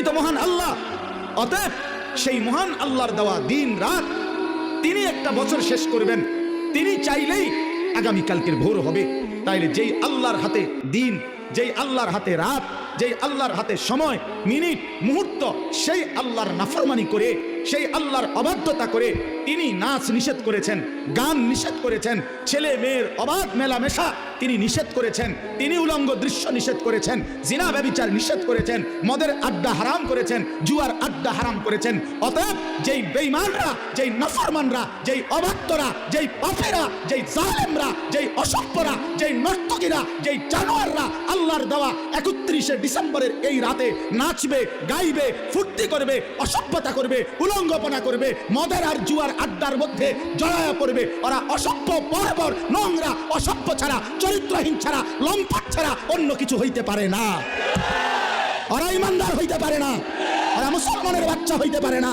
তিনি তো মহান আল্লাহ। অতএব সেই মহান আল্লাহর দেওয়া দিন রাত তিনি একটা বছর শেষ করবেন। তিনি চাইলেই আগামী কালকের ভোর হবে। তাইলে যেই আল্লাহর হাতে দিন, যেই আল্লাহর হাতে রাত, যেই আল্লাহর হাতে সময়, মিনিট, মুহূর্ত, সেই আল্লাহর নাফরমানি করে সেই আল্লাহর অবাধ্যতা করে তিনি নাচ নিষেধ করেছেন, গান নিষেধ করেছেন, ছেলে মেয়ের অবাধ মেলামেশা তিনি নিষেধ করেছেন, তিনি উলঙ্গ দৃশ্য নিষেধ করেছেন, জিনা ব্যবিচার নিষেধ করেছেন, মদের আড্ডা হারাম করেছেন, জুয়ার আড্ডা হারাম করেছেন, অতএব যেই বেঈমানরা, যেই নফরমানরা, যেই অবাধ্যরা, যেই পাপেরা, যেই জালেমরা, যেই অসভ্যরা, যেই নর্তকীরা, যেই জানোয়াররা আল্লাহর দেওয়া একত্রিশে ডিসেম্বরের এই রাতে নাচবে, গাইবে, ফুর্তি করবে, অসভ্যতা করবে করবে, মদের আর জুয়ার আড্ডার মধ্যে জড়ায়া পড়বে। ওরা অসভ্য নোংরা, অসভ্য ছাড়া, চরিত্রহীন ছাড়া ছাড়া অন্য কিছু হইতে পারে না। ওরা ইমানদার হইতে পারে না। ওরা মুসলমানের বাচ্চা হইতে পারে না।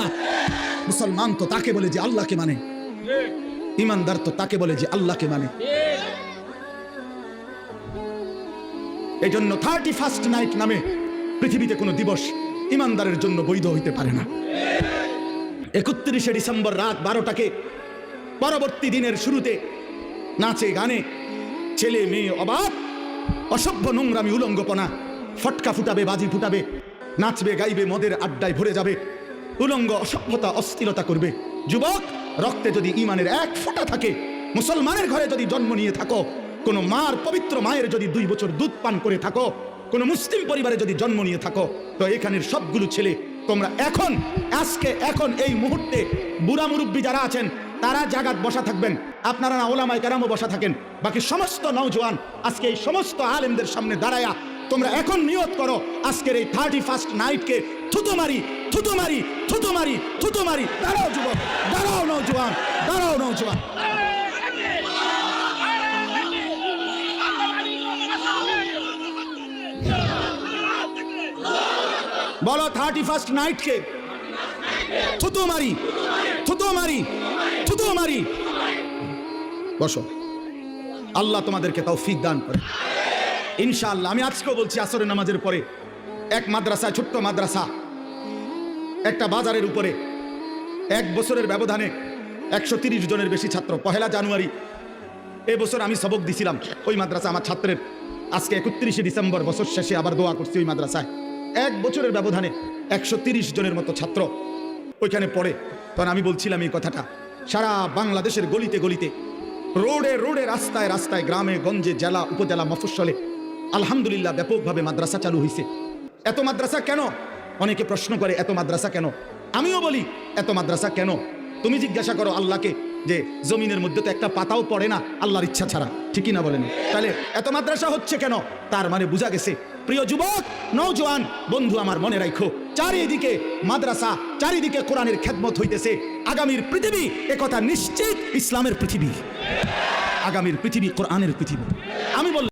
মুসলমান তো তাকে বলে যে আল্লাহকে মানে। ইমানদার তো তাকে বলে যে আল্লাহকে মানে। এই জন্য থার্টি ফার্স্ট নাইট নামে পৃথিবীতে কোনো দিবস ইমানদারের জন্য বৈধ হইতে পারে না। একত্রিশে ডিসেম্বর রাত বারোটাকে পরবর্তী দিনের শুরুতে নাচে গানে ছেলে মেয়ে অবাক অসভ্য নোংরামি উলঙ্গপনা, ফটকা ফুটাবে, বাজি ফুটাবে, নাচবে, গাইবে, মদের আড্ডায় ভরে যাবে, উলঙ্গ অসভ্যতা, অস্থিরতা করবে। যুবক, রক্তে যদি ইমানের এক ফোঁটা থাকে, মুসলমানের ঘরে যদি জন্ম নিয়ে থাকো, কোনো মার পবিত্র মায়ের যদি দুই বছর দুধ পান করে থাকো, কোনো মুসলিম পরিবারে যদি জন্ম নিয়ে থাকো, তো এখানের সবগুলো ছেলে তোমরা এখন, আজকে, এখন, এই মুহূর্তে বুড়া মুরব্বী যারা আছেন, তারা জাগাত বসা থাকবেন। আপনারা না ওলামায় কেরামও বসা থাকেন। বাকি সমস্ত নওজোয়ান আজকে এই সমস্ত আলেমদের সামনে দাঁড়ায়া তোমরা এখন নিয়ত করো, আজকের এই থার্টি ফার্স্ট নাইটকে থুতো মারি থুতো মারি থুতো মারি থুতো মারি। দাঁড়াও যুবক, দাঁড়াও নওজোয়ান দাঁড়াও নওজোয়ান। বলো থার্টি ফার্স্ট নাইটকে। থুতু মারি। থুতু মারি। থুতু মারি। বসো। আল্লাহ তোমাদেরকে তাও তৌফিক দান করে। ইনশাআল্লাহ, আমি আজকেও বলছি আসরের নামাজের পরে, এক মাদ্রাসা ছোট্ট মাদ্রাসা, একটা বাজারের উপরে, এক বছরের ব্যবধানে একশো তিরিশ জনের বেশি ছাত্র। পহেলা জানুয়ারি এবছর আমি সবক দিছিলাম। ওই মাদ্রাসা আমার ছাত্রের। আজকে একত্রিশে ডিসেম্বর, বছর শেষে আবার দোয়া করছি ওই মাদ্রাসায়। এক বছরের ব্যবধানে একশো জনের মতো ছাত্র ওইখানে পড়ে। তখন আমি বলছিলাম এই কথাটা। সারা বাংলাদেশের গলিতে গলিতে, রোডে রোডে, রাস্তায় রাস্তায়, গ্রামে, গঞ্জে, জেলা, উপজেলা, মফস্বলে আলহামদুলিল্লাহ ব্যাপকভাবে মাদ্রাসা চালু হয়েছে এত মাদ্রাসা কেন? অনেকে প্রশ্ন করে, এত মাদ্রাসা কেন? আমিও বলি, এত মাদ্রাসা কেন? তুমি জিজ্ঞাসা করো আল্লাহকে যে জমিনের মধ্যে তো একটা পাতাও পড়ে না, আল্লাহর ইচ্ছা ছাড়া। ঠিকই না বলেন? তাহলে এত মাদ্রাসা হচ্ছে কেন? তার মানে বোঝা গেছে, প্রিয় যুবক নৌজোয়ান বন্ধু আমার মনে রাখো, চারিদিকে মাদ্রাসা, চারিদিকে কোরআনের খেদমত হইতেছে, আগামীর পৃথিবী একথা নিশ্চিত ইসলামের পৃথিবী। আগামীর পৃথিবী কোরআনের পৃথিবী। আমি বল